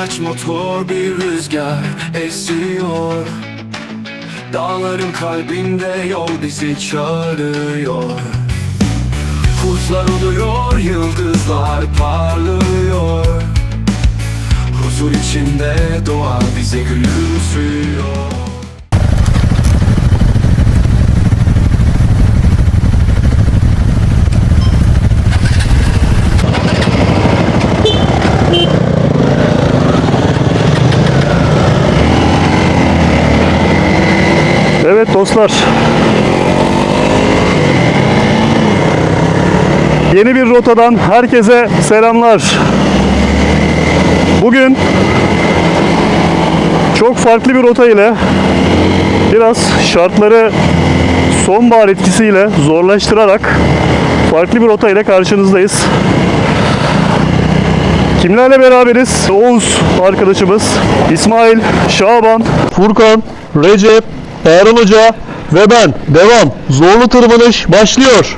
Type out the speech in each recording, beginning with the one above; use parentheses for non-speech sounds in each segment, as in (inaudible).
Birkaç motor bir rüzgar esiyor. Dağların kalbinde yol bizi çağırıyor. Kurtlar oluyor, yıldızlar parlıyor. Huzur içinde doğa bize gülümsüyor Evet dostlar. Yeni bir rotadan herkese selamlar. Bugün çok farklı bir rota ile biraz şartları sonbahar etkisiyle zorlaştırarak farklı bir rota ile karşınızdayız. Kimlerle beraberiz? Oğuz arkadaşımız, İsmail, Şaban, Furkan, Recep, Harun Hoca ve ben. Devam. Zorlu tırmanış başlıyor.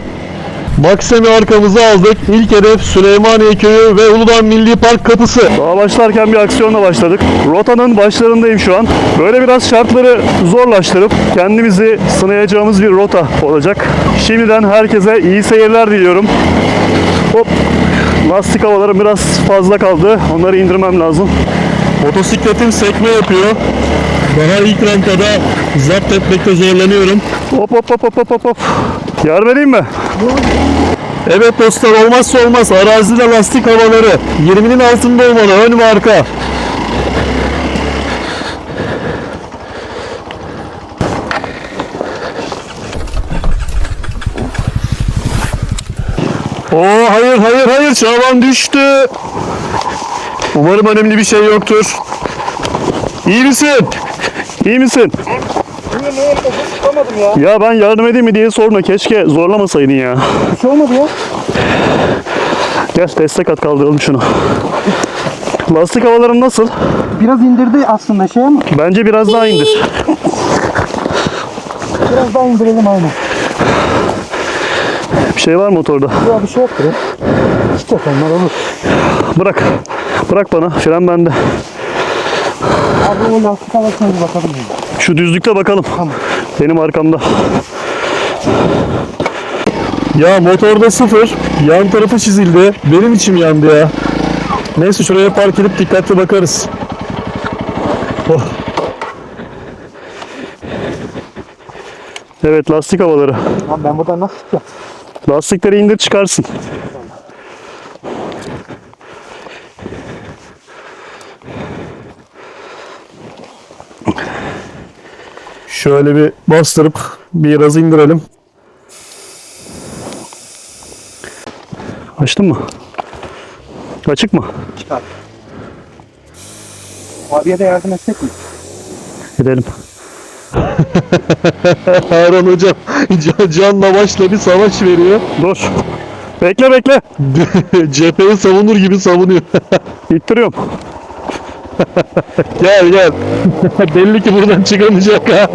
Maksim'i arkamıza aldık. İlk hedef Süleymaniye Köyü ve Uludağ Milli Park kapısı. Daha başlarken bir aksiyonla başladık. Rotanın başlarındayım şu an. Böyle biraz şartları zorlaştırıp kendimizi sınayacağımız bir rota olacak. Şimdiden herkese iyi seyirler diliyorum. Hop. Lastik havalarım biraz fazla kaldı. Onları indirmem lazım. Motosikletim sekme yapıyor. Daha ilk rampada zapt etmekte zorlanıyorum. Hop hop hop hop hop hop. Yardım edeyim mi? Evet dostlar olmazsa olmaz arazide lastik havaları 20'nin altında olmalı ön ve arka. Oo hayır hayır hayır Şaban düştü. Umarım önemli bir şey yoktur. İyi misin? İyi misin? Ya ben yardım edeyim mi diye sorma. Keşke zorlamasaydın ya. Bir şey olmadı ya. Gel destek at kaldıralım şunu. Lastik havalarım nasıl? Biraz indirdi aslında şey ama Bence biraz daha indir. biraz daha indirelim aynen. Bir şey var motorda. Ya bir şey yoktur ya. İşte onlar olur. Bırak. Bırak bana. Fren bende. Abi o lastik bir bakalım. Şu düzlükte bakalım. Benim arkamda. Ya motorda sıfır. Yan tarafı çizildi. Benim içim yandı ya. Neyse şuraya park edip dikkatli bakarız. Oh. Evet lastik havaları. Lan ben buradan nasıl çıkacağım? Lastikleri indir çıkarsın. Şöyle bir bastırıp biraz indirelim. Açtın mı? Açık mı? Abiye de yardım etsek mi? Gidelim. (laughs) Harun hocam can, canla başla bir savaş veriyor. Dur. Bekle bekle. (laughs) Cepheyi savunur gibi savunuyor. (laughs) İttiriyorum. Gel gel. (laughs) Belli ki buradan çıkamayacak ha.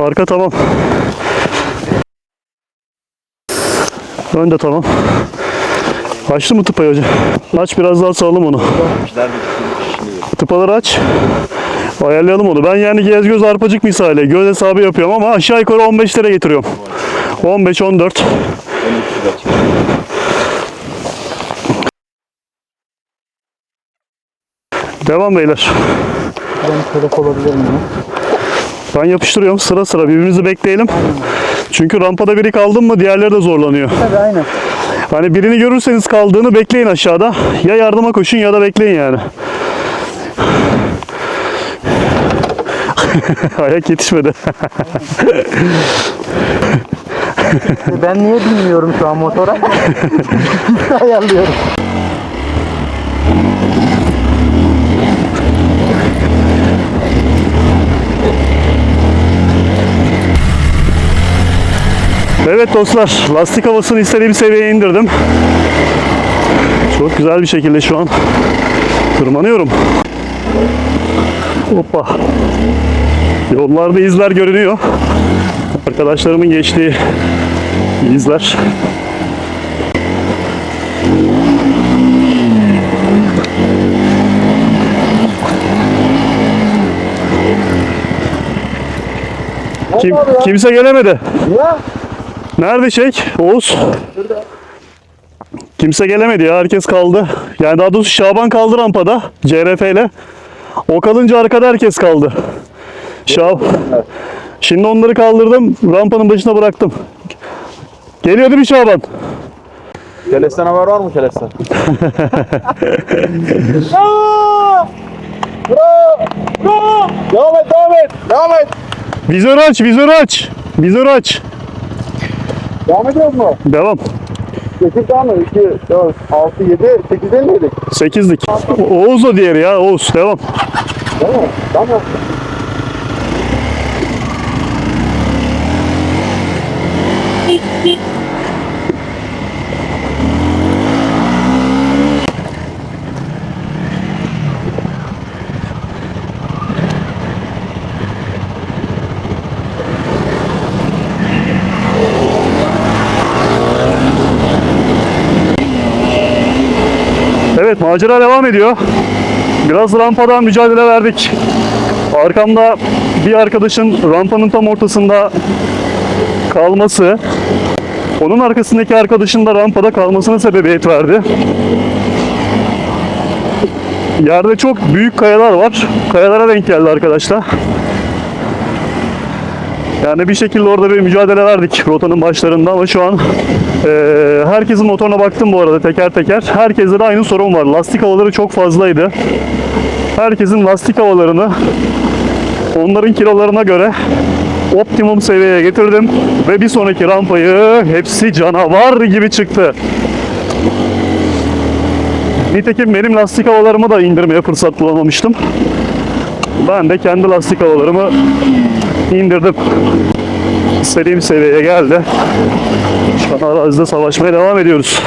Arka tamam. Ön de tamam. Açtı mı tıpayı hoca? Aç biraz daha sağlam onu. Tıpaları aç. Ayarlayalım onu. Ben yani gez göz arpacık misali göz hesabı yapıyorum ama aşağı yukarı 15 lira getiriyorum. 15 14. Devam beyler. Ben telef olabilirim ya. Ben yapıştırıyorum sıra sıra birbirimizi bekleyelim. Çünkü rampada biri kaldın mı diğerleri de zorlanıyor. Tabii aynen. Hani birini görürseniz kaldığını bekleyin aşağıda. Ya yardıma koşun ya da bekleyin yani. (laughs) Ayak yetişmedi. Ben niye bilmiyorum şu an motora? (laughs) (laughs) Ayarlıyorum. Evet dostlar lastik havasını istediğim seviyeye indirdim. Çok güzel bir şekilde şu an tırmanıyorum. Hoppa. Yollarda izler görünüyor. Arkadaşlarımın geçtiği izler. Kim, kimse gelemedi. Nerede şey? Oğuz. Kimse gelemedi ya. Herkes kaldı. Yani daha doğrusu Şaban kaldı rampada. CRF ile. O kalınca arkada herkes kaldı. Şab Şimdi onları kaldırdım. Rampanın başına bıraktım. Geliyor değil mi Şaban? Kelesten haber var mı Kelesten? devam et, devam et, devam et. Vizör aç, vizör aç. Vizör aç. Devam ediyoruz mu? Devam. 8 tane mi? 2, 4, 6, 7, 8 değil miydik? 8'lik. Oğuz o diğeri ya. Oğuz. Devam. Değil mi? Tamam. Evet macera devam ediyor. Biraz rampadan mücadele verdik. Arkamda bir arkadaşın rampanın tam ortasında kalması, onun arkasındaki arkadaşın da rampada kalmasına sebebiyet verdi. Yerde çok büyük kayalar var. Kayalara denk geldi arkadaşlar. Yani bir şekilde orada bir mücadele verdik rotanın başlarında ama şu an eee, herkesin motoruna baktım bu arada teker teker. Herkeste de aynı sorun var. Lastik havaları çok fazlaydı. Herkesin lastik havalarını onların kilolarına göre optimum seviyeye getirdim ve bir sonraki rampayı hepsi canavar gibi çıktı. Nitekim benim lastik havalarımı da indirmeye fırsat bulamamıştım. Ben de kendi lastik havalarımı indirdim. İstediğim seviyeye geldi. Şu an arazide savaşmaya devam ediyoruz.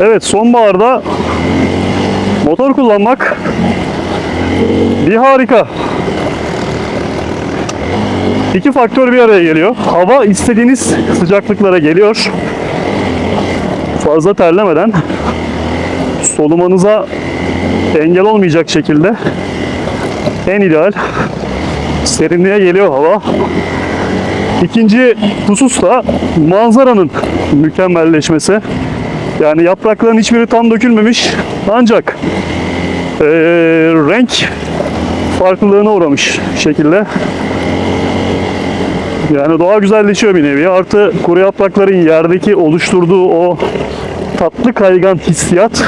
Evet sonbaharda motor kullanmak bir harika. İki faktör bir araya geliyor. Hava istediğiniz sıcaklıklara geliyor. Fazla terlemeden solumanıza engel olmayacak şekilde en ideal serinliğe geliyor hava. İkinci husus da manzaranın mükemmelleşmesi. Yani yaprakların hiçbiri tam dökülmemiş ancak eee, renk farklılığına uğramış şekilde. Yani doğa güzelleşiyor bir nevi. Artı kuru yaprakların yerdeki oluşturduğu o tatlı kaygan hissiyat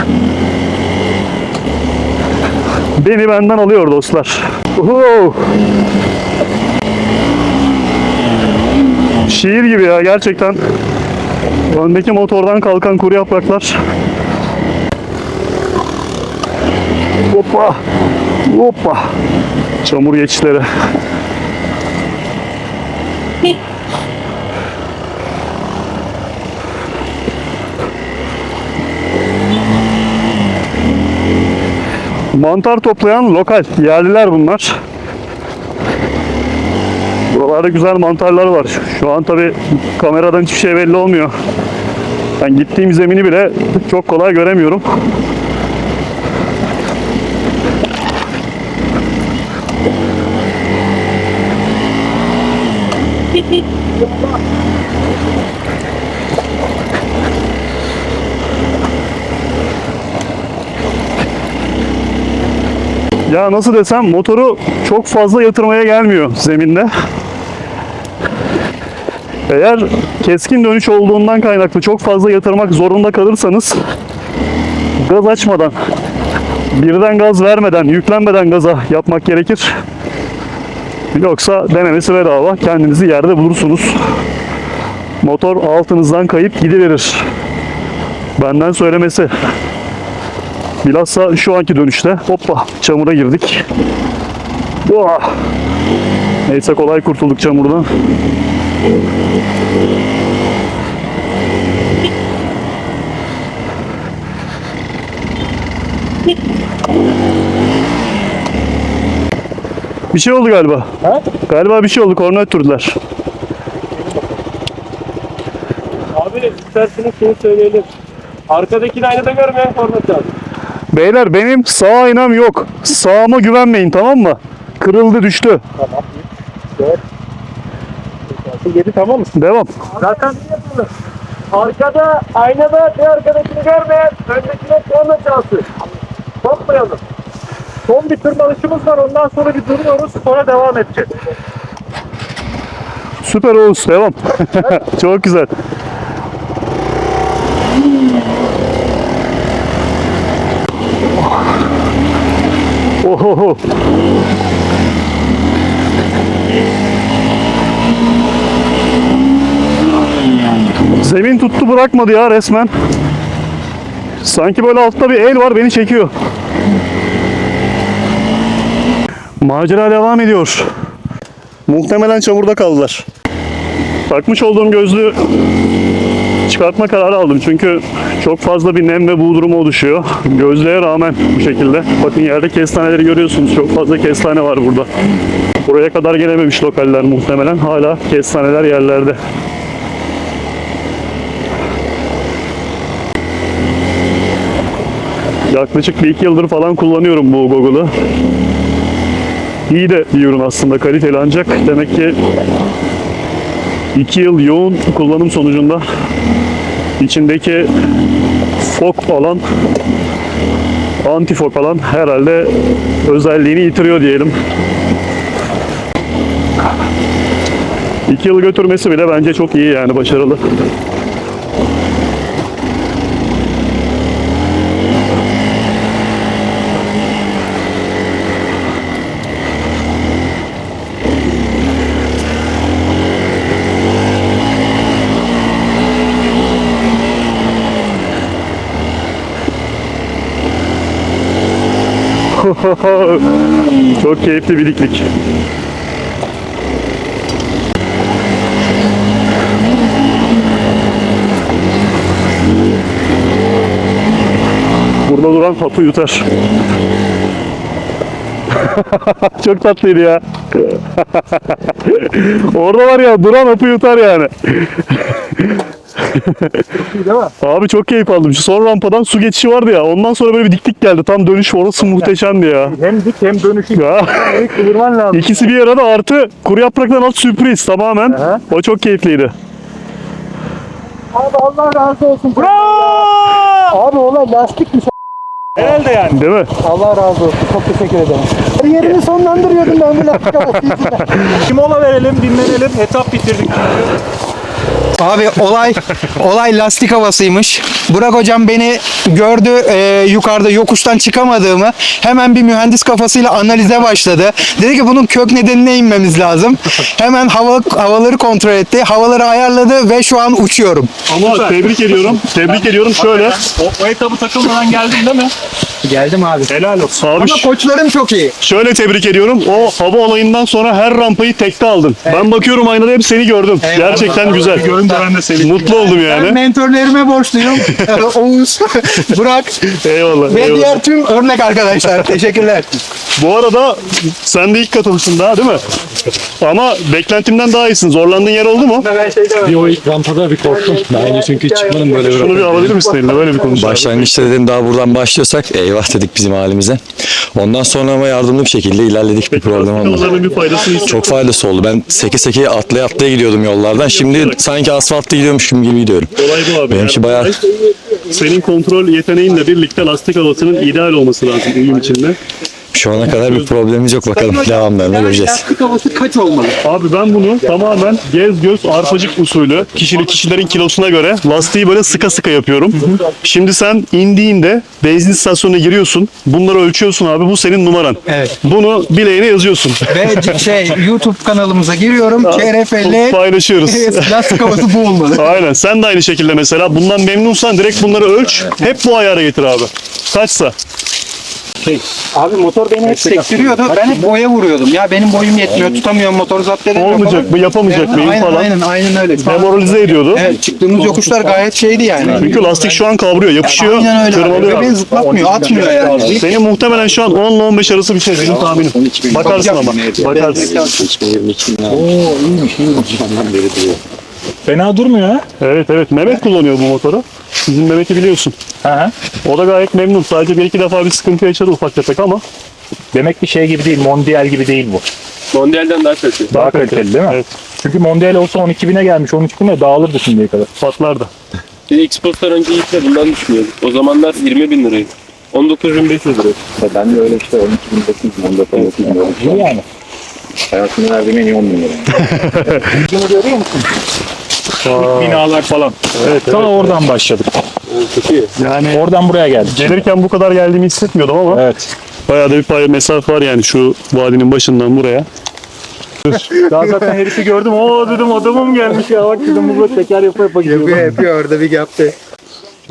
beni benden alıyor dostlar. Uhu! Şiir gibi ya gerçekten. Öndeki motordan kalkan kuru yapraklar. Hoppa! Hoppa! Çamur geçişleri. Mantar toplayan lokal yerliler bunlar. Buralarda güzel mantarlar var. Şu an tabi kameradan hiçbir şey belli olmuyor. Ben gittiğim zemini bile çok kolay göremiyorum. Ya nasıl desem motoru çok fazla yatırmaya gelmiyor zeminde. Eğer keskin dönüş olduğundan kaynaklı çok fazla yatırmak zorunda kalırsanız gaz açmadan, birden gaz vermeden, yüklenmeden gaza yapmak gerekir. Yoksa denemesi bedava. Kendinizi yerde bulursunuz. Motor altınızdan kayıp gidiverir. Benden söylemesi. Bilhassa şu anki dönüşte hoppa çamura girdik. Oh. Neyse kolay kurtulduk çamurdan. Bir şey oldu galiba. Galiba bir şey oldu. Korna öttürdüler. Abi isterseniz şunu söyleyelim. Arkadakini aynada görmeyen format lazım. Beyler benim sağ aynam yok. Sağıma güvenmeyin tamam mı? Kırıldı düştü. Yedi tamam mı? Devam. Zaten arkada aynada bir arkadakini görmeyen öndekine forma çalsın. Toplayalım. Son bir tırmanışımız var ondan sonra bir duruyoruz sonra devam edeceğiz. Süper Oğuz devam. (laughs) Çok güzel. Tuttu bırakmadı ya resmen. Sanki böyle altta bir el var beni çekiyor. Macera devam ediyor. Muhtemelen çamurda kaldılar. Takmış olduğum gözlüğü çıkartma kararı aldım çünkü çok fazla bir nem ve buğu durumu oluşuyor. Gözlüğe rağmen bu şekilde. Bakın yerde kestaneleri görüyorsunuz. Çok fazla kestane var burada. Buraya kadar gelememiş lokaller muhtemelen. Hala kestaneler yerlerde. Yaklaşık bir iki yıldır falan kullanıyorum bu Google'ı. İyi de bir ürün aslında kaliteli ancak demek ki 2 yıl yoğun kullanım sonucunda içindeki fok alan antifok alan herhalde özelliğini yitiriyor diyelim. 2 yıl götürmesi bile bence çok iyi yani başarılı. (laughs) Çok keyifli bir diklik. Burada duran hapı yutar. (laughs) Çok tatlıydı ya. (laughs) Orada var ya duran hapı yutar yani. Abi çok keyif aldım. Şu son rampadan su geçişi vardı ya. Ondan sonra böyle bir diklik geldi. Tam dönüş orası muhteşemdi ya. Hem dik hem dönüşü Ya. kıvırman lazım. İkisi bir arada artı kuru yapraktan alt sürpriz tamamen. Aha. O çok keyifliydi. Abi Allah razı olsun. Abi olay lastikmiş. Herhalde yani. Değil mi? Allah razı olsun. Çok teşekkür ederim. Kariyerimi sonlandırıyordum ben bu lastik (laughs) havası yüzünden. Bir mola verelim, dinlenelim. Etap bitirdik. Abi olay olay lastik havasıymış. Burak hocam beni gördü e, yukarıda yokuştan çıkamadığımı hemen bir mühendis kafasıyla analize başladı. Dedi ki bunun kök nedenine inmemiz lazım. Hemen hava havaları kontrol etti. Havaları ayarladı ve şu an uçuyorum. Ama tebrik ediyorum. Tebrik ediyorum. Şöyle. O, o etabı takılmadan geldin değil mi? Geldim abi. Helal olsun. Abi Ama koçlarım çok iyi. şöyle tebrik ediyorum. O hava olayından sonra her rampayı tekte aldın. Ben bakıyorum aynada hep seni gördüm. Gerçekten güzel. Görünce ben de seni. Mutlu oldum Ben yani. mentörlerime borçluyum. (laughs) (laughs) Oğuz, Burak Eyvallah. ve eyvallah. diğer tüm örnek arkadaşlar. Teşekkürler. Bu arada sen de ilk katılışın daha değil mi? Ama beklentimden daha iyisin. Zorlandığın yer oldu mu? Bir o ilk rampada bir korktum. Önce çünkü çıkmadım böyle bir Şunu bir alabilir misin eline? Böyle bir konuş. Başlangıçta dedim daha buradan başlıyorsak eyvah dedik bizim halimize. Ondan sonra ama yardımlı bir şekilde ilerledik bir problem olmadı. Bir. Çok faydası oldu. Ben seke seke atlaya atlaya gidiyordum yollardan. Şimdi sanki asfaltta gidiyormuşum gibi gidiyorum. Olay bu abi. Benimki bayağı Senin kontrol yeteneğinle birlikte lastik havasının ideal olması lazım uyum içinde. Şu ana kadar bir problemimiz yok bakalım. Devamlarını göreceğiz. Lastik havası kaç olmalı? Abi ben bunu tamamen gez göz arpacık usulü kişilik kişilerin kilosuna göre lastiği böyle sıka sıka yapıyorum. Şimdi sen indiğinde benzin istasyonuna giriyorsun. Bunları ölçüyorsun abi. Bu senin numaran. Evet. Bunu bileğine yazıyorsun. Ve c- şey YouTube kanalımıza giriyorum. KRF'li Paylaşıyoruz. (laughs) lastik havası bu olmalı. Aynen. Sen de aynı şekilde mesela bundan memnunsan direkt bunları ölç. Hep bu ayara getir abi. Kaçsa. Abi motor beni hep Sektiriyordu. Ben hep boya vuruyordum. Ya benim boyum yetmiyor. Tutamıyorum motoru zapt edemiyorum. Olmayacak mı, yapamayacak mıyım aynen, falan. Aynen aynen öyle. Demoralize ediyordu. Evet çıktığımız yokuşlar gayet şeydi yani. Çünkü lastik şu an kavruyor, yapışıyor, Aynen öyle. abi. tırmalıyor. Ve beni zıplatmıyor, atmıyor yani. Senin muhtemelen şu an 10 ile 15 arası bir şey benim tahminim. Bakarsın ama. Bakarsın. Fena durmuyor ha. Evet evet Mehmet kullanıyor bu motoru. Bizim Mehmet'i biliyorsun. Hı O da gayet memnun. Sadece bir iki defa bir sıkıntı yaşadı ufak tefek ama Demek ki şey gibi değil, Mondial gibi değil bu. Mondial'den daha kötü. Daha kaliteli değil mi? Evet. Çünkü Mondial olsa 12.000'e gelmiş, 13.000'e dağılırdı şimdiye kadar. patlar da. Biz Xbox'tan önce ilk de bundan düşünüyorduk. O zamanlar 20 bin liraydı. 19.500 lira. Ben de öyle işte 12 bin 9 bin 14 bin 9 bin öyle. İyi yani. Hayatımda verdiğim en iyi 10 bin lira. (laughs) Bunu görüyor musun? Binalar falan. Evet, Ta oradan başladık. Yani Oradan buraya geldik. gelirken bu kadar geldiğimi hissetmiyordum ama Evet. bayağı da bir pay mesafe var yani şu vadinin başından buraya. Daha zaten herifi gördüm. Oo dedim adamım gelmiş ya. Bak dedim burada teker yapa yapa gidiyor. Yapıyor yapıyor orada bir yaptı.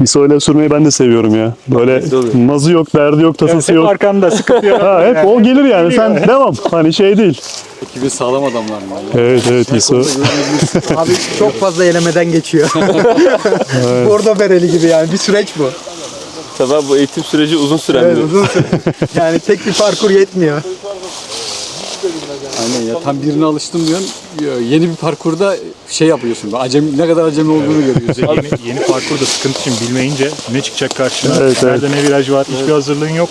İso'yla sürmeyi ben de seviyorum ya. Böyle nazı yok, derdi yok, tasası yok. arkanda sıkıntı yok. (laughs) Ha, hep o gelir yani. Sen devam. Hani şey değil. Gibi sağlam adamlar mı? Evet evet İso. (laughs) Abi çok fazla elemeden geçiyor. Bordo bereli gibi yani bir süreç bu. Tabii bu eğitim süreci uzun süren Evet bir uzun süre. Yani tek bir parkur yetmiyor. Aynen ya tam birine alıştım diyorsun. Yeni bir parkurda şey yapıyorsun. Acemi, ne kadar acemi olduğunu görüyorsun. yeni, yeni parkurda sıkıntı için bilmeyince ne çıkacak karşına? Evet, Nerede ne viraj var? Hiçbir hazırlığın yok.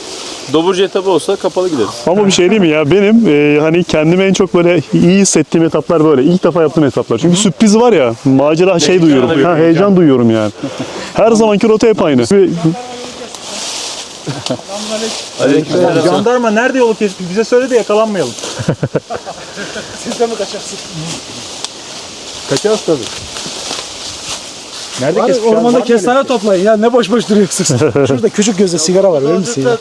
Doburcu etabı olsa kapalı gideriz. Ama bir şey değil mi ya? Benim e, hani kendimi en çok böyle iyi hissettiğim etaplar böyle. İlk defa yaptığım etaplar. Çünkü sürpriz var ya. Macera şey duyuyorum. Ha, heyecan duyuyorum yani. Her zamanki rota hep aynı. Bir- Jandarma nerede yolu kesti? Bize söyle de yakalanmayalım. (laughs) Siz de mi kaçarsınız? Kaçarız tabii. Nerede kesmiş? Ormanda kestane toplayın ya ne boş boş duruyorsunuz. (laughs) Şurada küçük gözde sigara var verir misin ya?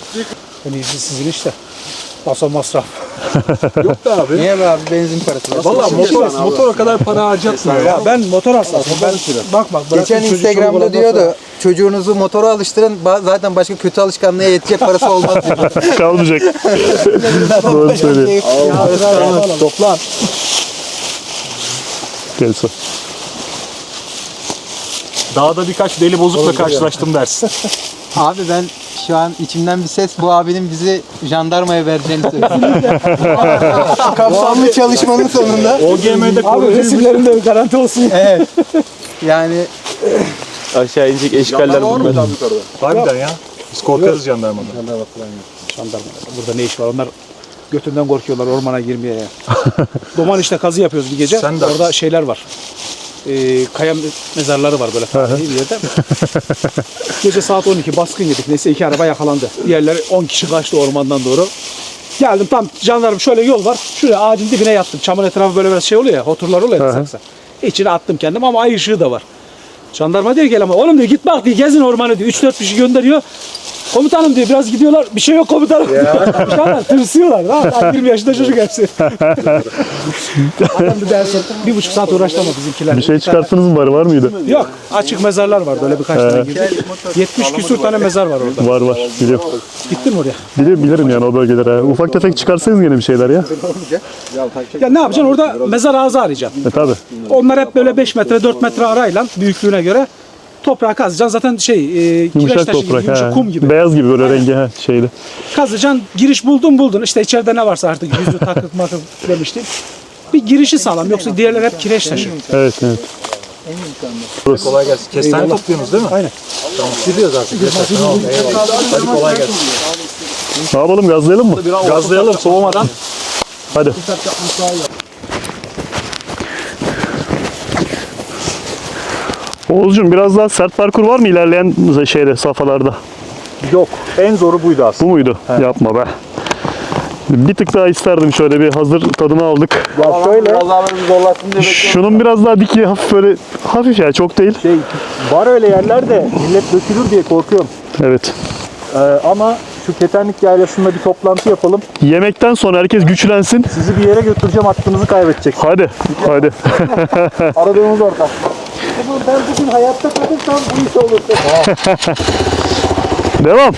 En iyisi sizin işte. Masa masraf. (laughs) Niye be abi benzin parası? var. Valla motor, motora kadar para harcatmıyor ya. Ben motor hastasıyım. Ben bak bak. Geçen Instagram'da diyordu çocuğunuzu motora alıştırın ba- zaten başka kötü alışkanlığa yetecek parası olmaz diyor. (laughs) Kalmayacak. (laughs) Doğru söylüyor. Toplan. Gel sen. Dağda birkaç deli bozukla karşılaştım dersin. Abi ben şu an içimden bir ses bu abinin bizi jandarmaya vereceğini söylüyor. (laughs) Kapsamlı çalışmanın sonunda. OGM'de Abi resimlerinde bir garanti olsun. Evet. Yani Aşağı inecek eşkaller bulmadı. Harbiden ya. Biz korkarız jandarmadan. Jandarma. Burada ne iş var? Onlar götünden korkuyorlar ormana girmeye (laughs) ya. Doman işte kazı yapıyoruz bir gece. Sen de Orada şeyler var. Ee, kaya mezarları var böyle tarihi bir yerde. gece saat 12 baskın yedik. Neyse iki araba yakalandı. Diğerleri 10 kişi kaçtı ormandan doğru. Geldim tam jandarma şöyle yol var. Şuraya ağacın dibine yattım. Çamur etrafı böyle biraz şey oluyor ya. Oturlar oluyor ya saksa. İçine attım kendim ama ay ışığı da var. Jandarma diyor ki ama oğlum diyor git bak diyor gezin ormanı diyor. 3-4 kişi gönderiyor. Komutanım diyor biraz gidiyorlar. Bir şey yok komutanım. Uşaklar (laughs) tırsıyorlar. Daha 20 yaşında çocuk hepsi. (laughs) Adam bir dersin. Bir buçuk saat uğraştı ama bizimkiler. Bir şey çıkarttınız mı bari var mıydı? Yok. Açık mezarlar var böyle birkaç tane girdik. 70 küsur tane mezar var orada. Var var. Biliyorum. Gittin mi oraya? Bilirim, bilirim yani o bölgelere. Ufak tefek çıkarsanız yine bir şeyler ya. Ya ne yapacaksın orada mezar ağzı arayacaksın. E tabi. Onlar hep böyle 5 metre 4 metre arayla büyüklüğüne göre toprağı kazacaksın. Zaten şey e, kireç Yumuşak taşı gibi, toprak. yumuşak he. kum gibi. Beyaz gibi böyle rengi he, şeyli. Kazacaksın giriş buldun buldun. İşte içeride ne varsa artık yüzü (laughs) takık makık demiştim. Bir girişi sağlam yoksa diğerleri hep kireç taşı. Evet evet. Kolay gelsin. Kestane topluyorsunuz değil mi? Aynen. Ne yapalım gazlayalım mı? Gazlayalım soğumadan. Hadi. Oğuzcum biraz daha sert parkur var mı ilerleyen şeyde safhalarda? Yok. En zoru buydu aslında. Bu muydu? Yapma be. Bir tık daha isterdim şöyle bir hazır tadını aldık. Ya şöyle Şunun biraz daha diki hafif böyle hafif ya çok değil. şey var öyle yerler de millet dökülür diye korkuyorum. Evet. Ee, ama şu Ketenlik Yaylası'nda bir toplantı yapalım. Yemekten sonra herkes güçlensin. Sizi bir yere götüreceğim aklınızı kaybedecek. Hadi. Hadi. (laughs) Aradığımız orada. Ben bugün hayatta kalırsam bu iş olur. Devam.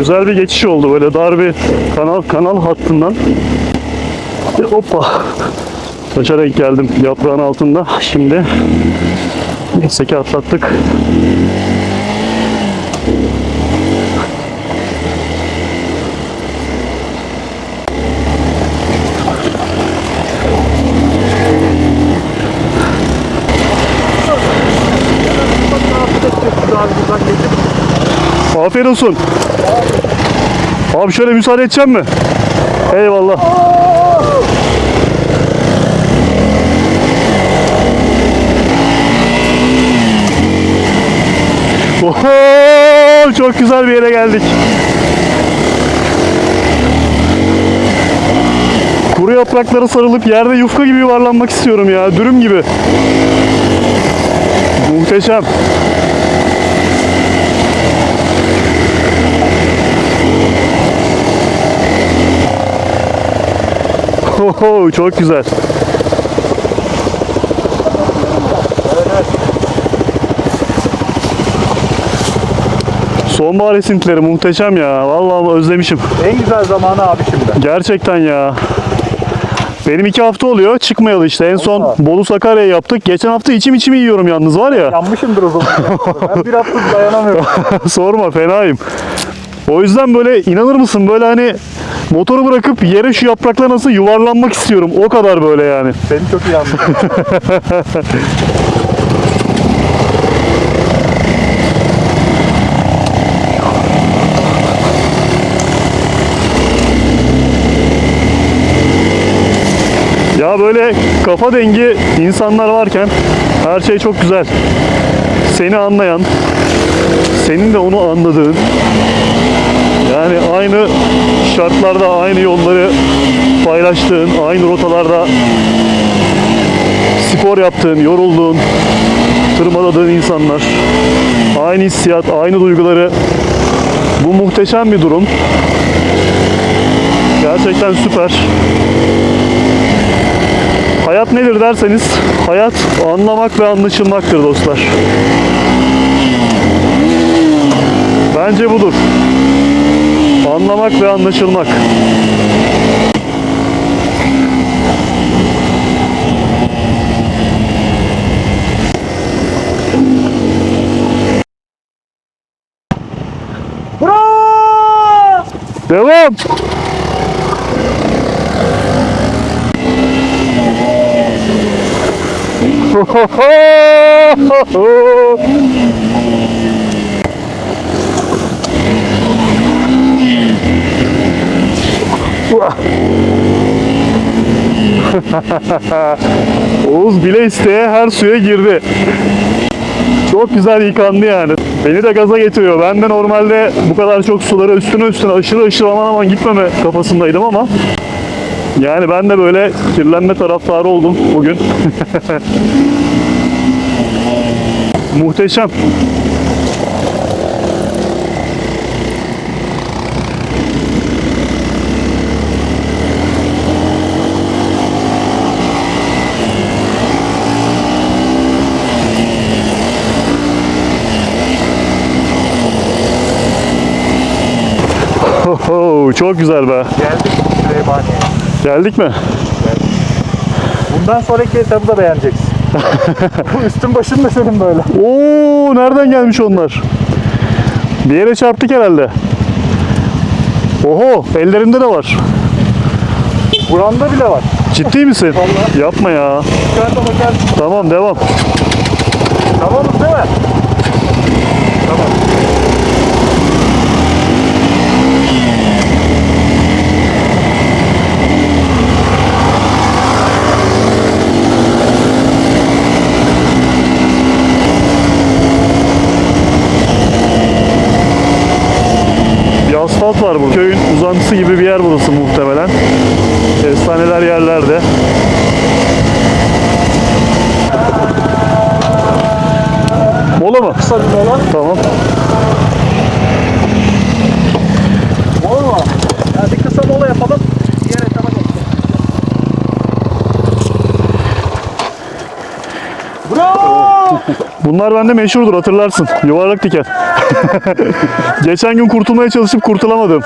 Güzel bir geçiş oldu böyle dar bir kanal kanal hattından. E, hoppa. Taşa denk geldim yaprağın altında. Şimdi neyse atlattık. Afiyet olsun. Abi şöyle müsaade edeceğim mi? Eyvallah. Oho, çok güzel bir yere geldik. Kuru yapraklara sarılıp yerde yufka gibi yuvarlanmak istiyorum ya. Dürüm gibi. Muhteşem. Oho, çok güzel. Sonbahar esintileri muhteşem ya. Vallahi özlemişim. En güzel zamanı abi şimdi. Gerçekten ya. Benim iki hafta oluyor çıkmayalı işte. En son Bolu Sakarya'yı yaptık. Geçen hafta içim içimi yiyorum yalnız var ya. Yanmışımdır o zaman. ben bir hafta dayanamıyorum. (laughs) Sorma fenayım. O yüzden böyle inanır mısın böyle hani motoru bırakıp yere şu yaprakla nasıl yuvarlanmak istiyorum. O kadar böyle yani. (laughs) Seni çok iyi anladım. Ya böyle kafa dengi insanlar varken her şey çok güzel. Seni anlayan, senin de onu anladığın, yani aynı şartlarda aynı yolları paylaştığın, aynı rotalarda spor yaptığın, yorulduğun, tırmaladığın insanlar, aynı hissiyat, aynı duyguları bu muhteşem bir durum. Gerçekten süper. Hayat nedir derseniz, hayat anlamak ve anlaşılmaktır dostlar. Bence budur. Anlamak ve anlaşılmak. Devam. (laughs) (laughs) Oğuz bile isteye her suya girdi. Çok güzel yıkandı yani. Beni de gaza getiriyor. Ben de normalde bu kadar çok sulara üstüne üstüne aşırı aşırı aman aman gitmeme kafasındaydım ama yani ben de böyle kirlenme taraftarı oldum bugün. (laughs) Muhteşem. Çok güzel be. Geldik Süleymaniye. Geldik mi? Bundan sonraki etabı da beğeneceksin. (laughs) Bu üstün başın da senin böyle. Oo, nereden gelmiş onlar? Bir yere çarptık herhalde. Oho, ellerimde de var. Buranda bile var. Ciddi misin? Yapma ya. Yukarıda bakarsın. Tamam, devam. Tamamız değil mi? Tamam. Bir asfalt var burada. Köyün uzantısı gibi bir yer burası muhtemelen. Estaneler yerlerde. Mola mı? Kısa bir mola. Tamam. Mola mı? Ya bir kısa mola yapalım. Diğer etaba geçelim. Bravo! (laughs) Bunlar bende meşhurdur hatırlarsın. Yuvarlak diken. (laughs) Geçen gün kurtulmaya çalışıp kurtulamadım.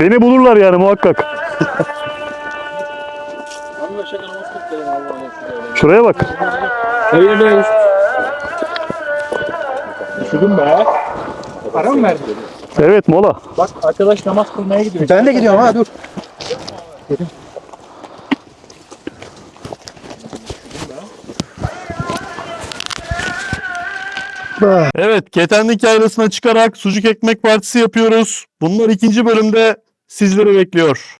Beni bulurlar yani muhakkak. Şuraya bak. Para mı verdin? Evet mola. Bak arkadaş namaz kılmaya gidiyor. Ben de gidiyorum ha dur. Evet, Ketenlik Yaylası'na çıkarak sucuk ekmek partisi yapıyoruz. Bunlar ikinci bölümde sizleri bekliyor.